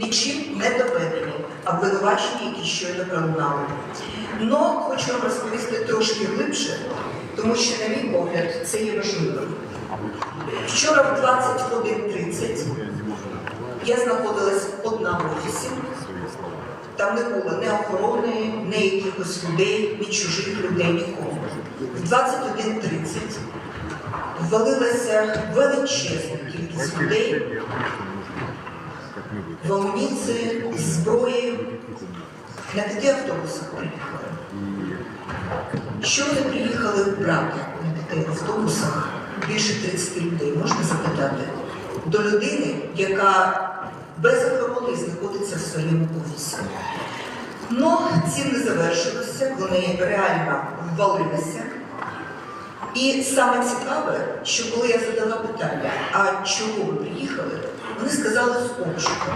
нічим не доведені обвинувачення, які щойно пролунали. Но хочу вам розповісти трошки глибше, тому що, на мій погляд, це є важливим. Вчора в 21.30 я знаходилась одна в офісі. Там не було ні охорони, ні якихось людей, ні чужих людей, нікого. В 21.30 ввалилася величезна кількість людей в амуніції, з зброєю. На п'яти автобусах приїхали. Що вони приїхали брати на п'яти автобусах? Більше 30 людей, можна запитати, до людини, яка без охорони знаходиться в своєму офісі. Ну, цим не завершилося, вони реально ввалилися. І саме цікаве, що коли я задала питання, а чого ви приїхали, вони сказали з обшуком.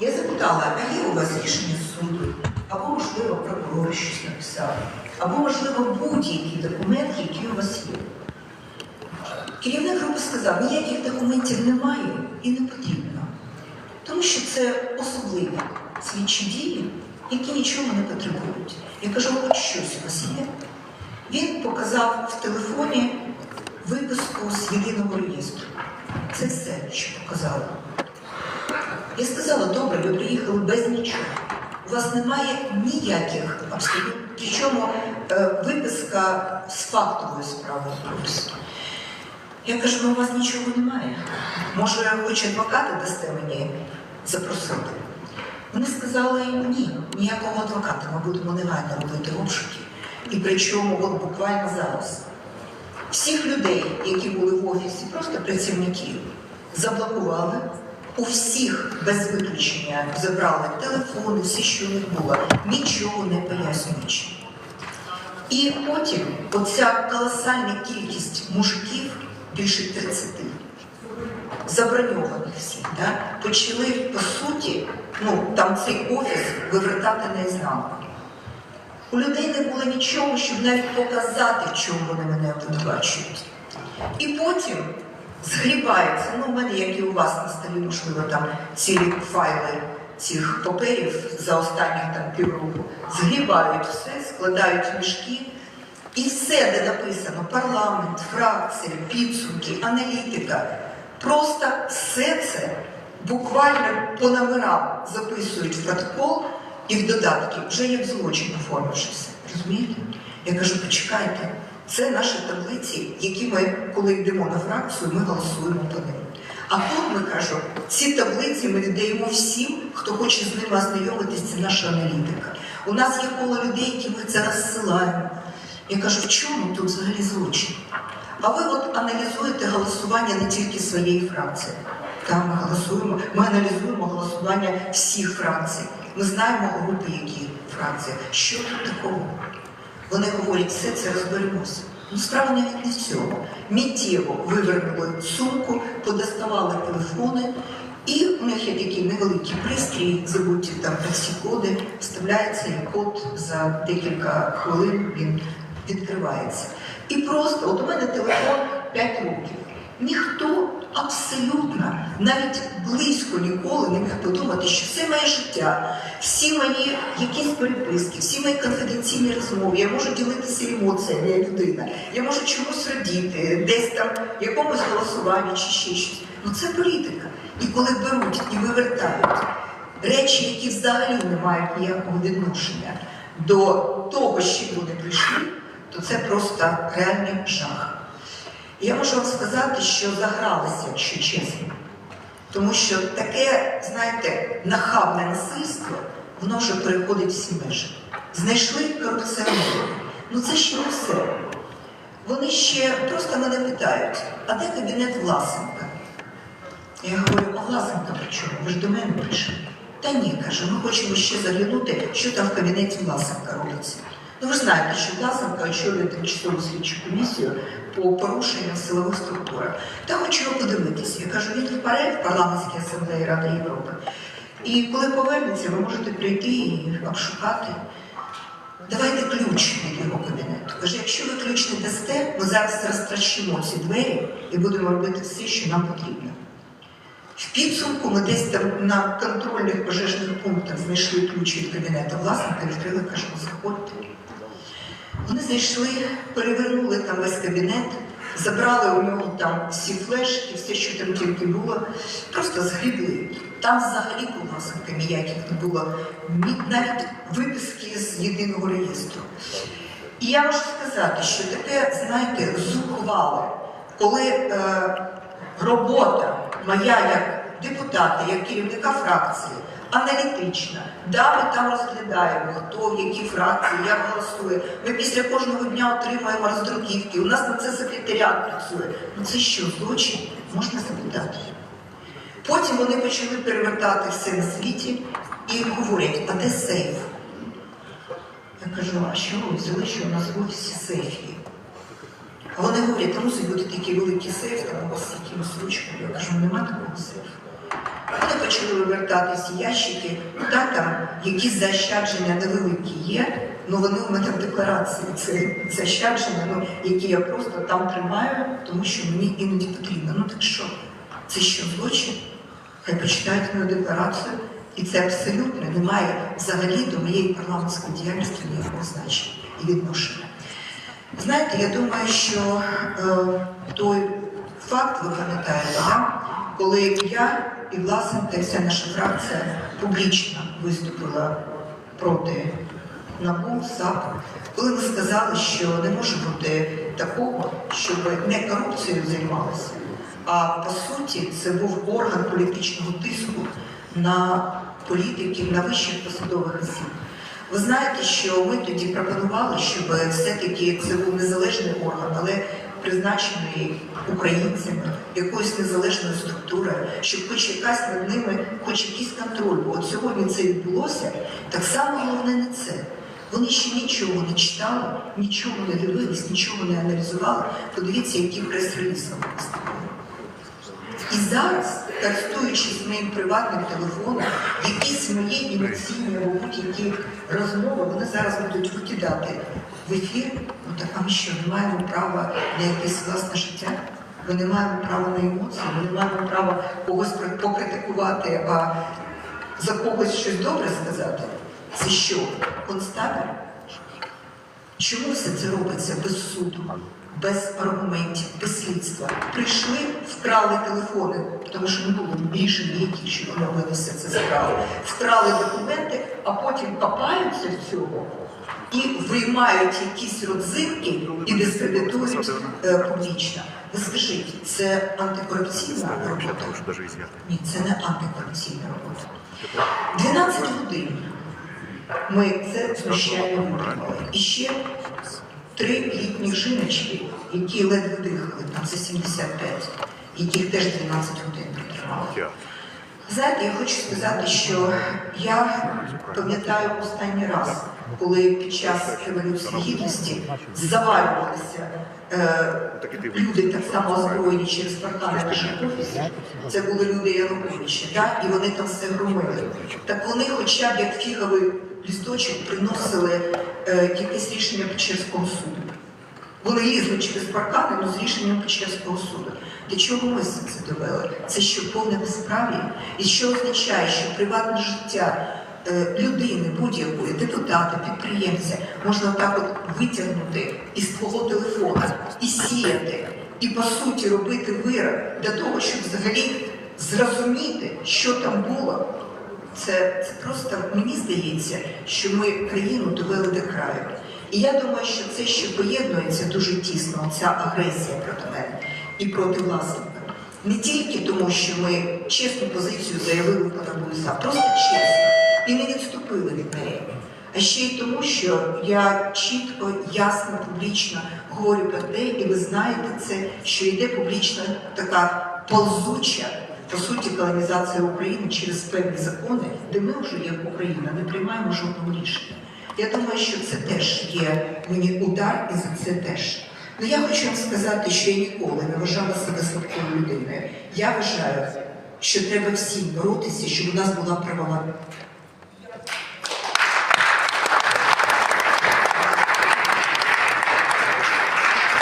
Я запитала, а є у вас рішення суду? Або, можливо, прокурор щось написав, або, можливо, будь-який документ, який у вас є. Керівник групи сказав, ніяких документів немає і не потрібно, тому що це особливі слідчі дії, які нічого не потребують. Я кажу, от щось у вас є. Він показав в телефоні виписку з єдиного реєстру. Це все, що показали. Я сказала, добре, ви приїхали без нічого. У вас немає ніяких абсолютно. Причому е, виписка з фактової справи просто. Я кажу, ну у вас нічого немає. Може, хоч адвоката дасте мені запросити? Вони сказали, ні, ніякого адвоката, ми будемо негайно робити обшуки. І причому от буквально зараз. Всіх людей, які були в офісі, просто працівників, заблокували. У всіх без виключення забрали телефони, все, що у них було, нічого не пояснюючи. І потім оця колосальна кількість мужиків, більше 30, заброньованих всіх, да, почали по суті, ну там цей офіс вивертати наізнанку. У людей не було нічого, щоб навіть показати, в чому вони мене обвинувачують. І потім згрібається, ну в мене, як і у вас на столі, можливо, там цілі файли цих паперів за останніх там півроку, згрібають все, складають мішки. І все, де написано парламент, фракція, підсумки, аналітика, просто все це буквально по номерам записують в протокол і в додатки, вже як злочин оформившися. Розумієте? Я кажу, почекайте, це наші таблиці, які ми, коли йдемо на фракцію, ми голосуємо по ним. А тут ми кажу, ці таблиці ми віддаємо всім, хто хоче з ними ознайомитись, це наша аналітика. У нас є коло людей, які ми це розсилаємо. Я кажу, в чому тут взагалі злочин? А ви от аналізуєте голосування не тільки своєї фракції. Там ми голосуємо, ми аналізуємо голосування всіх фракцій. Ми знаємо групи, які фракції. Що тут такого? Вони говорять, все це розберемося. Ну, справа навіть не в цьому. Миттєво вивернули сумку, подоставали телефони, і у них є такий невеликий пристрій, забуті там таксі коди, вставляється і код за декілька хвилин він відкривається. І просто, от у мене телефон 5 років. Ніхто абсолютно навіть близько ніколи не міг подумати, що все моє життя, всі мої якісь переписки, всі мої конфіденційні розмови, я можу ділитися емоціями, я людина, я можу чомусь радіти, десь там якомусь голосуванні чи ще щось. Ну це політика. І коли беруть і вивертають речі, які взагалі не мають ніякого відношення до того, з чим вони прийшли, то це просто реальний жах. Я можу вам сказати, що загралися, якщо чесно. Тому що таке, знаєте, нахабне насильство, воно вже переходить всі межі. Знайшли корупціонерів. Ну це ще не все. Вони ще просто мене питають, а де кабінет Власенка? Я говорю, а Власенка при чому? Ви ж до мене прийшли. Та ні, каже, ми хочемо ще заглянути, що там в кабінеті Власенка робиться. Ну ви знаєте, що Власенка очолює тимчасову слідчу комісію по порушенням силових структурах. Та хочу подивитися. Я кажу, він в в парламентській асамблеї Ради Європи. І коли повернеться, ви можете прийти і обшукати. Давайте ключ від його кабінету. Каже, якщо ви ключ не дасте, ми зараз розтрачимо ці двері і будемо робити все, що нам потрібно. В підсумку ми десь там на контрольних пожежних пунктах знайшли ключ від кабінету власника, відкрили, кажемо, заходьте. Вони зайшли, перевернули там весь кабінет, забрали у нього там всі флешки, все, що там тільки було, просто згрібли. Там взагалі власника ніяких не було, навіть виписки з єдиного реєстру. І я можу сказати, що таке, знаєте, зухвале, коли е, робота моя як депутата, як керівника фракції, аналітична, да, ми там розглядаємо, хто в якій фракції, як голосує. Ми після кожного дня отримуємо роздруківки. У нас на це секретаріат працює. Ну це що, злочин? Можна запитати. Потім вони почали перевертати все на світі і говорять, а де сейф? Я кажу, а що ви взяли, що у нас в офісі сейф є? А вони говорять, та мусить бути такий великий сейф, там у вас якимось ручкою. Я кажу, нема такого сейфу. Вони почали вивертати ящики, так там якісь заощадження невеликі є, але вони у мене в декларації. Це заощадження, ну, які я просто там тримаю, тому що мені іноді потрібно. Ну так що, це що злочин? Хай почитають мою декларацію, і це абсолютно не має взагалі до моєї парламентської діяльності ніякого значення і відношення. Знаєте, я думаю, що е, той факт, ви пам'ятаєте, да? Коли я і Власенка, і вся наша фракція публічно виступила проти НАБУ, САП, коли ми сказали, що не може бути такого, щоб не корупцією займалися, а по суті це був орган політичного тиску на політиків, на вищих посадових осіб. Ви знаєте, що ми тоді пропонували, щоб все-таки це був незалежний орган, але призначений українцями, якоюсь незалежною структурою, щоб хоч якась над ними, хоч якийсь контроль. Бо от сьогодні це відбулося. Так само головне не це. Вони ще нічого не читали, нічого не дивились, нічого не аналізували. Подивіться, які виставили. І зараз, користуючись моїм приватним телефоном, якісь мої емоційні або будь-які розмови, вони зараз будуть викидати в ефір. Ну так а ми що, не маємо права на якесь власне життя? Ми не маємо права на емоції, ми не маємо права когось покритикувати, а за когось щось добре сказати. Це що, концтабір? Чому все це робиться без суду, без аргументів, без слідства? Прийшли, вкрали телефони, тому що не було рішень ніяких, що вони все це забрали. Вкрали документи, а потім копаються в цього і виймають якісь родзинки і дискредитують е, публічно. Ви скажіть, це антикорупційна робота? Ні, це не антикорупційна робота. 12 годин ми це витримали. І ще три літніх жіночки, які ледве дихали, там за 75, яких теж 12 годин притримали. Знаєте, я хочу сказати, що я пам'ятаю останній раз, коли під час революції гідності завалювалися е, люди так само озброєні через паркани наших офісів. Це були люди Януковича, так? і вони там все громили. Так вони, хоча б як фіговий лісточок, приносили е, якесь рішення Печерського суду. Вони лізли через паркани, але з рішенням Печерського суду. До чого ми це довели? Це що повне безправ'я? І що означає, що приватне життя людини, будь-якої, депутата, підприємця, можна так от витягнути із твого телефона і сіяти, і по суті робити вирок для того, щоб взагалі зрозуміти, що там було. Це, це просто мені здається, що ми країну довели до краю. І я думаю, що це ще поєднується дуже тісно, ця агресія проти мене і проти власника. Не тільки тому, що ми чесну позицію заявили по Табуйса, просто чесно, і не відступили від неї. А ще й тому, що я чітко, ясно, публічно говорю про те, і ви знаєте це, що йде публічна така ползуча, по суті, колонізація України через певні закони, де ми вже, як Україна, не приймаємо жодного рішення. Я думаю, що це теж є мені удар, і за це теж. Ну я хочу вам сказати, що я ніколи не вважала себе слабкою людиною. Я вважаю, що треба всім боротися, щоб у нас була правова